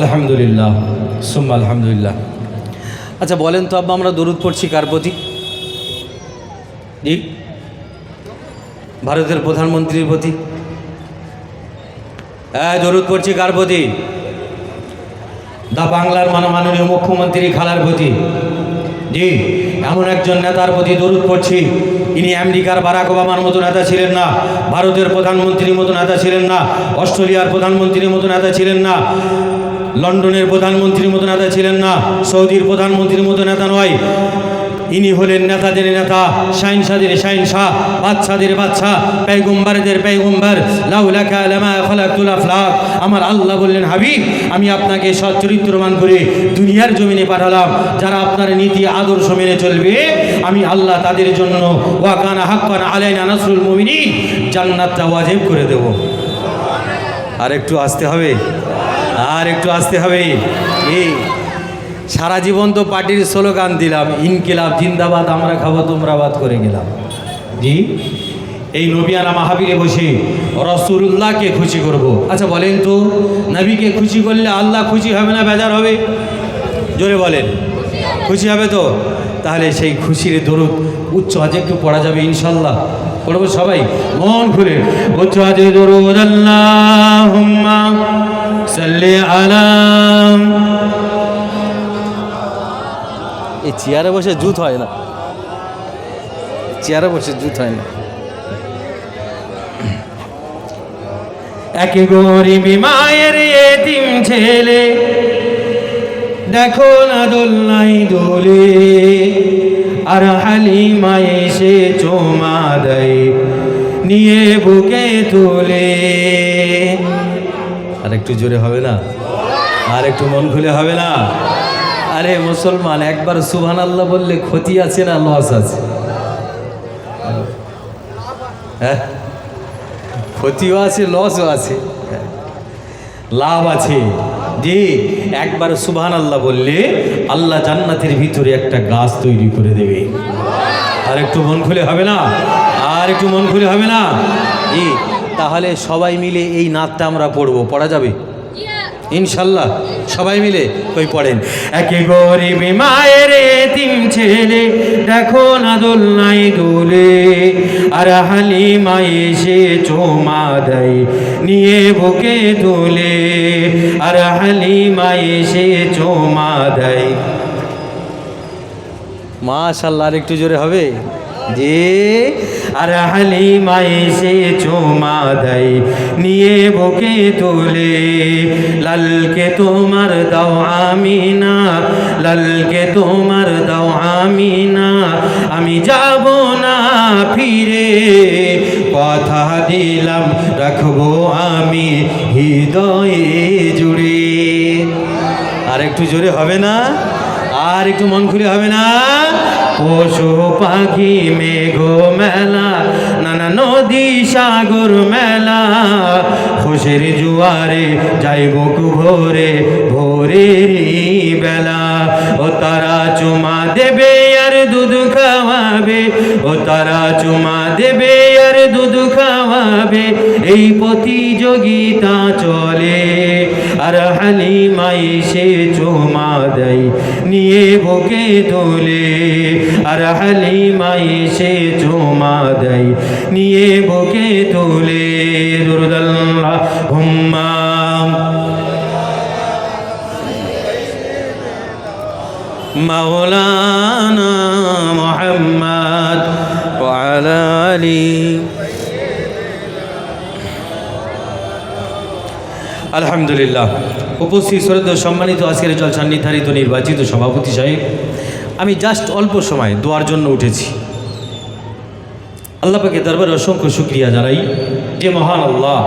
আলহামদুলিল্লাহ, সুম্মা আলহামদুলিল্লাহ। আচ্ছা বলেন তো আব্বা, আমরা দরুদ পড়ছি কার প্রতি? জি? ভারতের প্রধানমন্ত্রীর প্রতি। হ্যাঁ দরুদ পড়ছি কার প্রতি? দা বাংলার মান মাননীয় মুখ্যমন্ত্রী খালার প্রতি। জি, এমন একজন নেতার প্রতি দরুদ পড়ছি। ইনি আমেরিকার বারাক ওবামার মতো নেতা ছিলেন না, ভারতের প্রধানমন্ত্রীর মতো নেতা ছিলেন না, অস্ট্রেলিয়ার প্রধানমন্ত্রীর মতো নেতা ছিলেন না। লন্ডনের প্রধানমন্ত্রীর মতো নেতা ছিলেন না, সৌদির প্রধানমন্ত্রীর মতো নেতা নয়। ইনি হলেন নেতাদের নেতা, শাহিনশাদের শাহিনশাহ বাচ্চাদের বাচ্চা পেগুম্বারদের পেগুম্বার লাউলাকা লামা খলাকুল আফলাক। আমার আল্লাহ বললেন, হাবিব, আমি আপনাকে সচ্চরিত্রমান করে দুনিয়ার জমিনে পাঠালাম। যারা আপনার নীতি, আদর্শ মেনে চলবে, আমি আল্লাহ তাদের জন্য ওয়াকানা হাক্কান আলাইনা নাসরুল মুমিনিন, জান্নাতটা ওয়াজেব করে দেব। আর একটু আসতে হবে? আর একটু আসতে হবে। এই, সারা জীবন তো পার্টির স্লোগান দিলাম, ইনকিলাব, জিন্দাবাদ, আমরা খাব, তোমরা বাদ করে গেলাম। জি, এই নবিয়ানা মাহাবীরে বসে রসুল্লাহকে খুশি করব। আচ্ছা বলেন তো, নবীকে খুশি করলে আল্লাহ খুশি হবে না বেজার হবে? জোরে বলেন। খুশি হবে তো? তাহলে সেই খুশির দরুদ উচ্চ আজ একটু পড়া যাবে ইনশাল্লাহ। পড়ব সবাই? মন খুলে, উচ্চ আজে দরুদ আল্লাহ সাল্লি আলাম এই চেয়ারে বসে জুত হয় না। চেয়ারে বসে জুত হয় না। একে গরিবি মায়ের এতিম ছেলে দেখো না দোলনাই দোলে আর হালিমা এসে চোমা দেয় নিয়ে বুকে তোলে। আর একটু জোরে হবে না? আর একটু মন খুলে হবে না? আরে মুসলমান, একবার সুবহান আল্লাহ বললে ক্ষতি আছে না লস আছে? হ্যাঁ? ক্ষতিও আছে লসও আছে। লাভ আছে। যে একবার সুবহান আল্লাহ বললে আল্লাহ জান্নাতের ভিতরে একটা গাছ তৈরি করে দেবে। আর একটু মন খুলে হবে না? আর একটু মন খুলে হবে না? জি তাহলে সবাই মিলে এই নাচটা আমরা পড়ব। পড়া যাবে? ইনশাল্লাহ, সবাই মিলে ওই পড়েন। একে গরিব মায়ের তিন ছেলে, দেখো না দোল নাই দোলে। আর হালিমা এসে চোমা দেয়, নিয়ে বুকে তোলে। আর হালিমা এসে চোমা দেয়। মাশাল্লাহ আর একটু জোরে হবে? যে আর হালিমা এসে চোমা দেয়, নিয়ে বুকে তোলে, লালকে তোমার দাও আমিনা, লালকে তোমার দাও আমিনা, আমি যাব না ফিরে, কথা দিলাম, রাখব আমি হৃদয়ে জুড়ে। আর একটু জোরে হবে না? আর একটু মন খুলে হবে না? পশু পাখি মেঘ মেলা নানা নদী, সাগর মেলা। খুশির জুয়ারে যাইব ভোরে, ভোরের বেলা। ও তারা চুমা দেবে আর দুধ খাওয়াবে। ও তারা চুমা দেবে আর দুধ খাওয়াবে। এই প্রতিযোগিতা চলে। আর হালিমাই সে চুমা দেয়, নিয়ে বুকে তোলে। আর হালিমাই সে চুমা দেয় নিয়ে বুকে তোলে দুরুদাল্লাহ হুম্মা مولانا محمد وعلى آله আলহামদুলিল্লাহ উপস্থিত শ্রদ্ধ সম্মানিত আজকের জলসার নির্ধারিত নির্বাচিত সভাপতি সাহেব আমি জাস্ট অল্প সময় দোয়ার জন্য উঠেছি। আল্লাহ পাকে দরবারে অসংখ্য শুক্রিয়া জানাই। যে মহান আল্লাহ,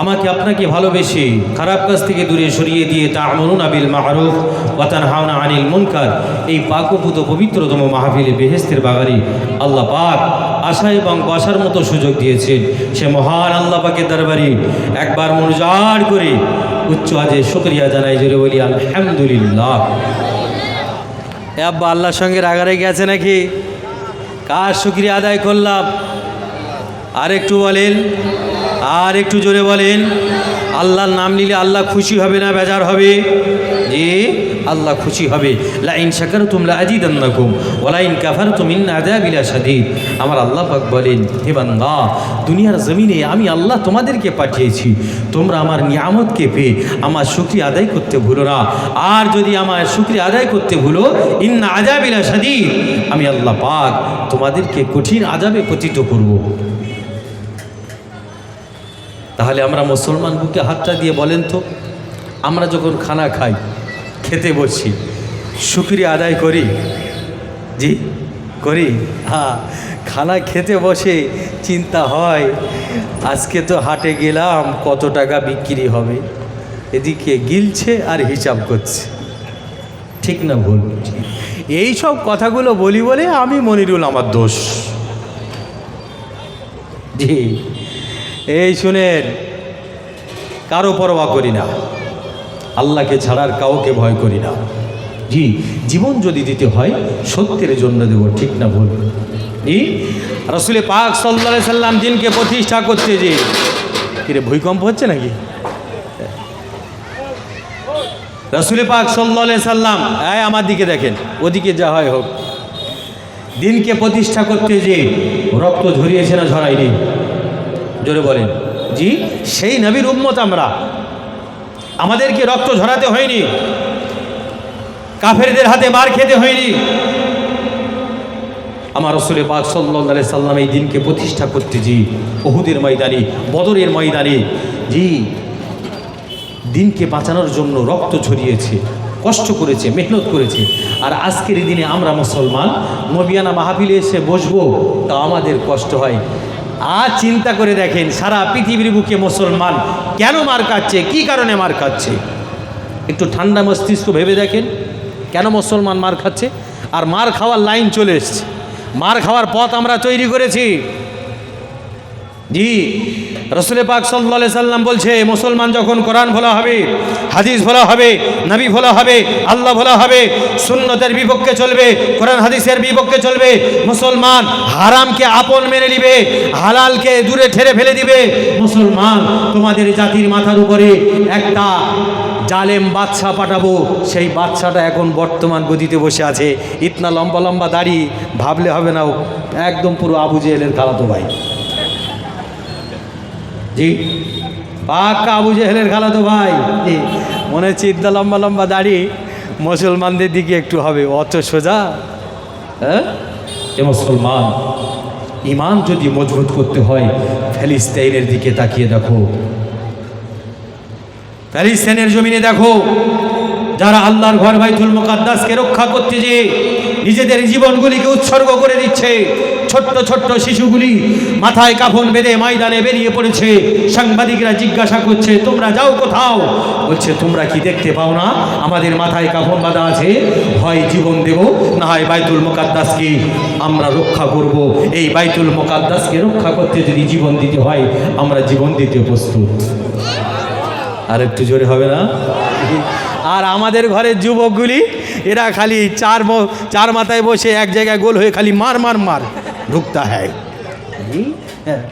আমাকে আপনাকে ভালোবেসে খারাপ কাজ থেকে দূরে সরিয়ে দিয়ে তা আমরুন আবিল মাহরুফ ওয়াতান হাওনা আনিল মুনকার, এই পাকভূত পবিত্রতম মাহফিলে বেহেস্তের বাগারি আল্লাহ পাক আশা এবং বসার মতো সুযোগ দিয়েছেন। সে মহান আল্লাহ পাকের দরবারে একবার মনোজার করে উচ্চ আজে শুক্রিয়া জানাই জোরে বলি, আলহামদুলিল্লাহ। আব্বা, আল্লাহর সঙ্গে রাগারে গেছে নাকি? কার শুক্রিয়া আদায় করলাম? আর একটু বলেন আর একটু জোরে বলেন। আল্লাহর নাম নিলে আল্লাহ খুশি হবে না, বেজার হবে? জি, আল্লাহ খুশি হবে। লাইন শাকার তুমলা আজিদান্নাকুম ওলাইন কাফার তুমিন আদাবিলা সাদিদ আমার আল্লাহ পাক বলেন, হে বান্দা, দুনিয়ার জমিনে আমি আল্লাহ তোমাদেরকে পাঠিয়েছি। তোমরা আমার নিয়ামতকে পেয়ে আমার শুক্রিয়া আদায় করতে ভুলো না। আর যদি আমার শুক্রিয়া আদায় করতে ভুলো, ইন্না আজাবিলা সাদিদ আমি আল্লাহ পাক তোমাদেরকে কঠিন আজাবে পতিত করব। তাহলে আমরা মুসলমান বুকে হাতটা দিয়ে বলেন তো, আমরা যখন খানা খাই, খেতে বসি, শুক্রিয়া আদায় করি, জি, করি? হ্যাঁ খানা খেতে বসে চিন্তা হয়, আজকে তো হাটে গেলাম, কত টাকা বিক্রি হবে? এদিকে গিলছে আর হিসাব করছে। ঠিক না ভুল? এই সব কথাগুলো বলি বলে আমি মনিরুল আমার দোষ। জি। এই শুনেন, কারও পরোয়া করি না। আল্লাহকে ছাড়ার কাউকে ভয় করি না। জি, জীবন যদি দিতে হয়, সত্যের জন্য দেব, ঠিক না ভুল? জি রসুলে পাক সাল্লা সাল্লাম দিনকে প্রতিষ্ঠা করতে যে কিরে ভূমিকম্প হচ্ছে নাকি? রসুলে পাক সাল্লা সাল্লাম হ্যাঁ আমার দিকে দেখেন, ওদিকে যা হয় হোক। দিনকে প্রতিষ্ঠা করতে যে, রক্ত ঝরিয়েছে না ঝরাইনি জোরে বলেন। জি, সেই নবীর উম্মত আমরা। আমাদেরকে রক্ত ঝরাতে হয়নি। কাফেরদের হাতে মার খেতে হয়নি। আমার রসুলে পাক সাল্লাহ সাল্লাম এই দিনকে প্রতিষ্ঠা করতে জি ওহুদের ময়দানে, বদরের ময়দানে। জি, দিনকে বাঁচানোর জন্য রক্ত ঝরিয়েছে, কষ্ট করেছে, মেহনত করেছে। আর আজকের দিনে আমরা মুসলমান, নবিয়ানা মাহফিলে এসে বসবো, তা আমাদের কষ্ট হয়। আর চিন্তা করে দেখেন, সারা পৃথিবীর বুকে মুসলমান কেন মার খাচ্ছে? কী কারণে মার খাচ্ছে? একটু ঠান্ডা মস্তিষ্ক ভেবে দেখেন, কেন মুসলমান মার খাচ্ছে? আর মার খাওয়ার লাইন চলে এসছে। মার খাওয়ার পথ আমরা তৈরি করেছি। জি রসুলে পাক সাল্লা সাল্লাম বলছে, মুসলমান যখন কোরআন ভোলা হবে, হাদিস ভোলা হবে, নবী ভোলা হবে, আল্লাহ ভোলা হবে, সুন্নতের বিপক্ষে চলবে, কোরআন হাদিসের বিপক্ষে চলবে, মুসলমান হারামকে আপন মেনে নিবে, হালালকে দূরে ঠেলে ফেলে দিবে। মুসলমান, তোমাদের জাতির মাথার উপরে একটা জালেম বাদশা পাঠাবো, সেই বাদশাটা এখন বর্তমান গদিতে বসে আছে। ইতনা লম্বা লম্বা দাড়ি, ভাবলে হবে না একদম পুরো আবু জেহেলের খালাতো ভাই। জি। পাক্কা আবু জেহেলের খালাতো ভাই। জি। মনে হচ্ছে ইদ্দা লম্বা লম্বা দাড়ি মুসলমানদের দিকে একটু হবে, অত সোজা? হ্যাঁ? এ মুসলমান, ইমান যদি মজবুত করতে হয় ফ্যালিস্তাইনের দিকে তাকিয়ে দেখো। ফ্যালিস্তাইনের জমিনে দেখো। যারা আল্লাহর ঘর বাইতুল মুকাদ্দাসকে রক্ষা করতে যে নিজেদের জীবনগুলিকে উৎসর্গ করে দিচ্ছে, ছোট্ট ছোট্ট শিশুগুলি মাথায় কাফন বেঁধে ময়দানে বেরিয়ে পড়েছে, সাংবাদিকরা জিজ্ঞাসা করছে, তোমরা যাও কোথাও? বলছে, তোমরা কি দেখতে পাও না? আমাদের মাথায় কাফন বাঁধা আছে হয় জীবন দেব, না হয় বাইতুল মুকাদ্দাসকে আমরা রক্ষা করব। এই বাইতুল মুকাদ্দাসকে রক্ষা করতে যদি জীবন দিতে হয়, আমরা জীবন দিতে প্রস্তুত। আর একটু জোরে হবে না? আর আমাদের ঘরের যুবকগুলি, এরা খালি চার চার মাথায় বসে এক জায়গায় গোল হয়ে খালি মার মার মার ঢুকতা হ্যাঁ।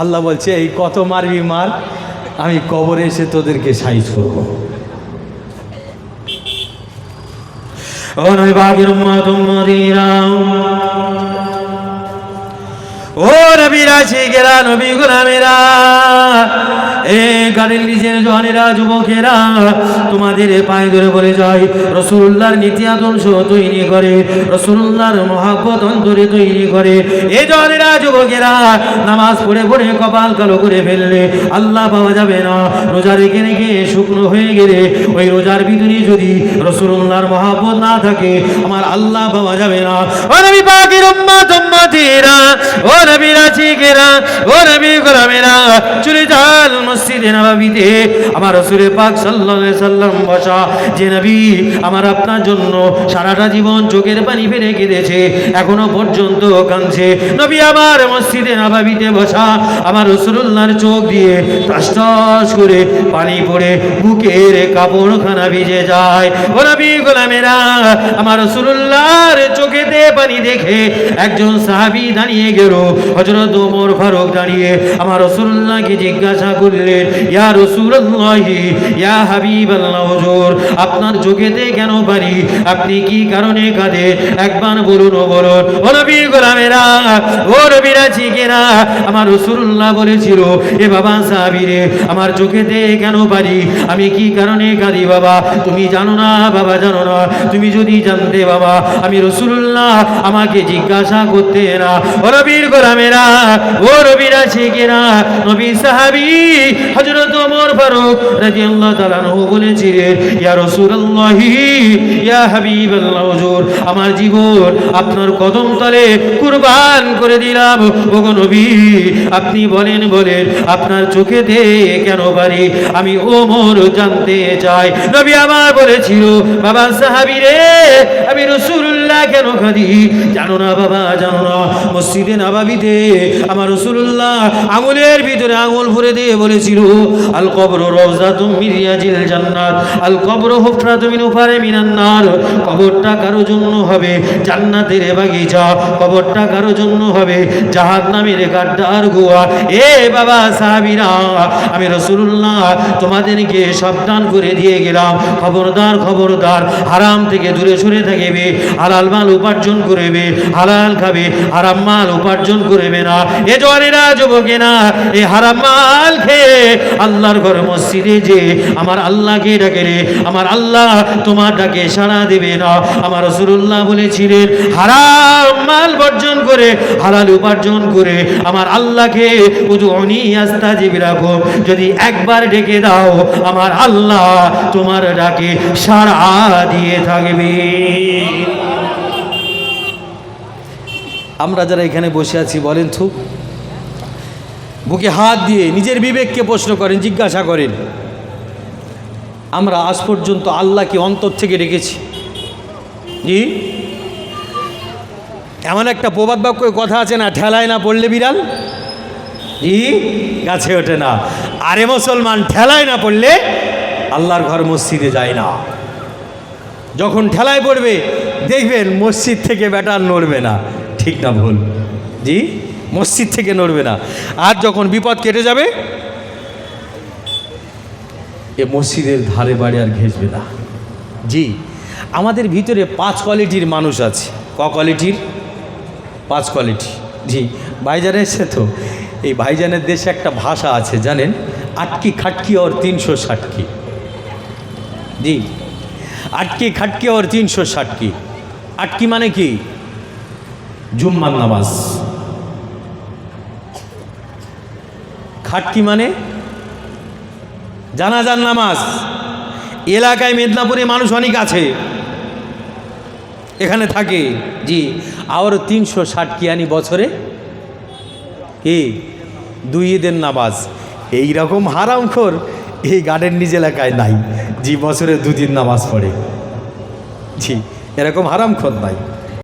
আল্লাহ বলছে, এই কত মারবি মার, আমি কবরে এসে তোদেরকে সাইজ করব। ও বাগের ও নবীরা শিখেরা নবী গুলামেরা। এ গাড়ির নিচের জনেরা যুবকেরা, তোমাদের পায়ে ধরে বলে যায় রসুল্লাহর নীতি আদর্শ তৈরি করে, রসুল্লাহর মহাব্বত অন্তরে তৈরি করে। এ জনেরা যুবকেরা, নামাজ পড়ে পড়ে কপাল কালো করে ফেললে, আল্লাহ পাওয়া যাবে না। রোজা রেখে রেখে শুকনো হয়ে গেলে, ওই রোজার ভিতরে যদি রসুল্লাহর মহাব্বত না থাকে, আমার আল্লাহ পাওয়া যাবে না। ও আমার আপনার জন্য সারাটা জীবন চোখের পানি ফেলে কেঁদেছে, এখনও পর্যন্ত কাঁদছে। নবী আমার মসজিদে বসা, আমার চোখ দিয়ে টাস টাস করে পানি পড়ে, বুকের কাপড়খানা ভিজে যায়। ও নবী গোলামেরা, আমার রসুল্লাহর চোখেতে পানি দেখে একজন সাহাবি দাঁড়িয়ে গেল হজরত ওমর ফারুক দাঁড়িয়ে আমার রসুল্লাহকে জিজ্ঞাসা করলেন, ইয়া রসুল্লাহি ইয়া হাবিব আল্লাহ হুজুর, আপনার চোখেতে কেন পারি আপনি কি কারণে কাঁদে? একবার বলুন ও বলুন। ও নবীর গোলামেরা, ও নবীরা চিকেরা আমার রসুল্লাহ বলেছিল, এ বাবা সাহাবিরে, আমার চোখেতে কেন পারি আমি কি কারণে কাঁদি বাবা? তুমি জানো না বাবা, জানো না। তুমি যদি জানতে বাবা, আমি রসুল্লাহ আমাকে জিজ্ঞাসা করতে না। ও রবির গোলামেরা নবী সাহাবি হজরত ওমর ফারুক ইয়া আমার জীবন আপনার কদম তলে কুরবান করে দিলাম। ওগো নবী, আপনি বলেন বলেন, আপনার চোখেতে কেন পারি? আমি ওমর জানতে চাই। নবী আমার বলেছিল, বাবা সাহাবি রে, আমি রসুল্লাহ কেন খাদি জানো না বাবা, জানো না। মসজিদে নাবাবিতে আমার রসুল্লাহ আঙুলের ভিতরে আঙুল ভরে দিয়ে বলেছিল আল কবর রওজা তুমি রিয়াজিল জান্নাত আল কবর হুফরা তুমি উপারে মিনান্নার কবরটা কারও জন্য হবে জান্নাতের বাগিচা, কবরটা কারও জন্য হবে জাহাজ নামের গাড্ডার গোয়া এ বাবা সাহাবিরা, আমি রসুল্লাহ তোমাদেরকে সাবধান করে দিয়ে গেলাম, খবরদার খবরদার, হারাম থেকে দূরে সরে থাকবে, হালাল মাল উপার্জন করবে, হালাল খাবে, হারাম মাল উপার্জন করবে না, এ যুবকেরা, এ হারাম মাল খেয়ে আল্লাহর ঘর মসজিদে যে আমার আল্লাহকে ডাকে রে, আমার আল্লাহ তোমার ডাকে সাড়া দেবে না। আমার রসুল্লাহ বলেছিলেন, হারাম মাল বর্জন করে, হালাল উপার্জন করে আমার আল্লাহকে উজু অনি আস্তা জীবী রাখো। যদি একবার ডেকে দাও, আমার আল্লাহ তোমার ডাকে সাড়া দিয়ে থাকবে। আমরা যারা এখানে বসে আছি, বলেন তো বুকে হাত দিয়ে নিজের বিবেককে প্রশ্ন করেন, জিজ্ঞাসা করেন। আমরা আজ পর্যন্ত আল্লাহকে অন্তর থেকে রেখেছি জি? এমন একটা প্রবাদ বাক্য কথা আছে না, ঠেলায় না পড়লে বিড়াল? জি? গাছে ওঠে না। আরে মুসলমান, ঠেলায় না পড়লে আল্লাহর ঘর মসজিদে যায় না। যখন ঠেলায় পড়বে, দেখবেন মসজিদ থেকে ব্যাটার নড়বে না। ঠিক না ভুল। জি? মসজিদ থেকে নড়বে না। আর যখন বিপদ কেটে যাবে, এ মসজিদের ধারে বাড়ি আর ঘেসবে না। জি, আমাদের ভিতরে পাঁচ কোয়ালিটির মানুষ আছে। ক কোয়ালিটির? পাঁচ কোয়ালিটি। জি, ভাইজান এসে তো। এই ভাইজানের দেশে একটা ভাষা আছে, জানেন? আটকি খাটকি ওর তিনশো ষাটকি। জি, আটকি খাটকি ওর তিনশো ষাটকি। আটকি মানে কি? জুম্মার নামাজ। খাটকি মানে? জানাজার নামাজ। এলাকায় মেদিনীপুরে মানুষ অনেক আছে। এখানে থাকে। জি, আর তিনশো ষাট কিয়ানি বছরে? কি? দুই ঈদের নামাজ। এই রকম হারামখোর এই গার্ডেন নিজ এলাকায় নাই। জি, বছরে দুদিন নামাজ পড়ে। জি, এরকম হারামখোর নাই।